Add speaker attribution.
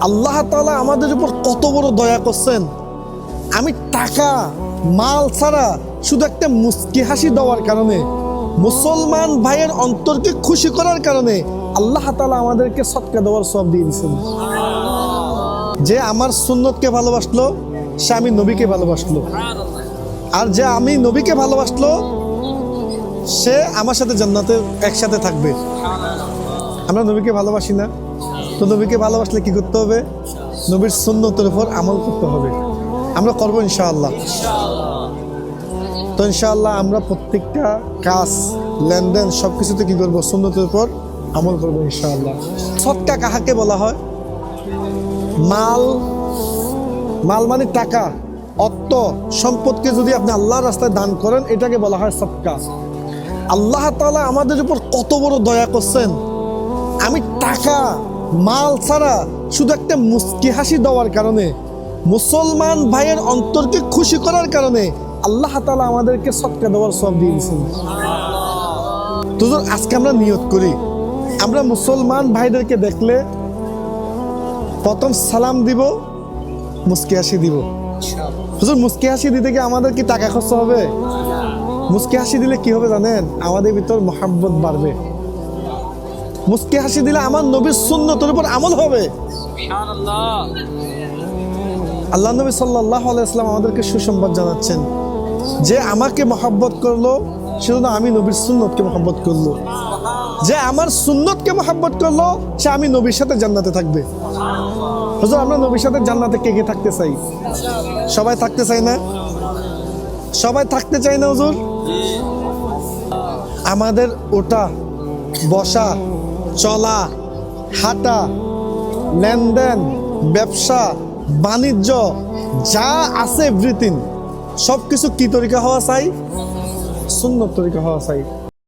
Speaker 1: আল্লাহ তাআলা আমাদের উপর কত বড় দয়া করছেন। আমি টাকা, মাল ছাড়া শুধু একটা মুস্কি হাসি দেওয়ার কারণে, মুসলমান ভাইয়ের অন্তরকে খুশি করার কারণে আল্লাহ তাআলা আমাদেরকে সৎকা দেওয়ার সব দিয়ে দিয়েছেন। যে আমার সুন্নতকে ভালোবাসলো, সে আমি নবীকে ভালোবাসলো। আর যে আমি নবীকে ভালোবাসলো, সে আমার সাথে জান্নাতে একসাথে থাকবে। আমরা নবীকে ভালোবাসি না। তো নবীকে ভালোবাসলে কি করতে হবে? নবীর সুন্নতের উপর আমল করতে হবে। আমরা করব ইনশাআল্লাহ। তো ইনশাআল্লাহ আমরা প্রত্যেকটা কাজ, লেনদেন সব কিছুতে কি করব? সুন্নতের উপর আমল করব ইনশাআল্লাহ। সৎকা কাহাকে বলা হয়? মাল মাল মানে টাকা, অর্থ, সম্পদকে যদি আপনি আল্লাহর রাস্তায় দান করেন, এটাকে বলা হয় সৎকা আল্লাহ তাআলা আমাদের উপর কত বড় দয়া করছেন। আমি টাকা মাল ছাড়া শুধু একটা মুস্কি হাসি দেওয়ার কারণে, মুসলমান ভাইয়ের অন্তরকে খুশি করার কারণে আল্লাহ তাআলা আমাদেরকে সৎকা দেওয়ার সব দিয়ে দিয়েছেন। তো আজকে আমরা নিয়ত করি, আমরা মুসলমান ভাইদেরকে দেখলে প্রথম সালাম দিব মুস্কি হাসি দিব। হুজুর মুস্কি হাসি দিতে কি আমাদের কি টাকা খরচ হবে? মুস্কি হাসি দিলে কি হবে জানেন? আমাদের ভিতর মহাব্বত বাড়বে। মুস্কি হাসি দিলে আমার নবীর সুন্নতের উপর আমল হবে। আল্লাহ নবী সাল্লাহ আলাইসলাম আমাদেরকে সুসংবাদ জানাচ্ছেন। যে আমাকে মহাব্বত করল সেজন্য আমি নবীর সুন্নতকে মহাব্বত করল। যে আমার সুন্নতকে মহাব্বত করল সে আমি নবীর সাথে জান্নাতে থাকবে। হুজুর আমরা নবীর সাথে জান্নাতে কে কে থাকতে চাই? সবাই থাকতে চাই না? সবাই থাকতে চাই না হুজুর? আমাদের ওটা বসা চলা, হাঁটা, লেনদেন, ব্যবসা, বাণিজ্য, যা আছে এভরিথিং সব কিছু কি তরিকা হওয়া চাই? সুন্দর তরিকা হওয়া চাই।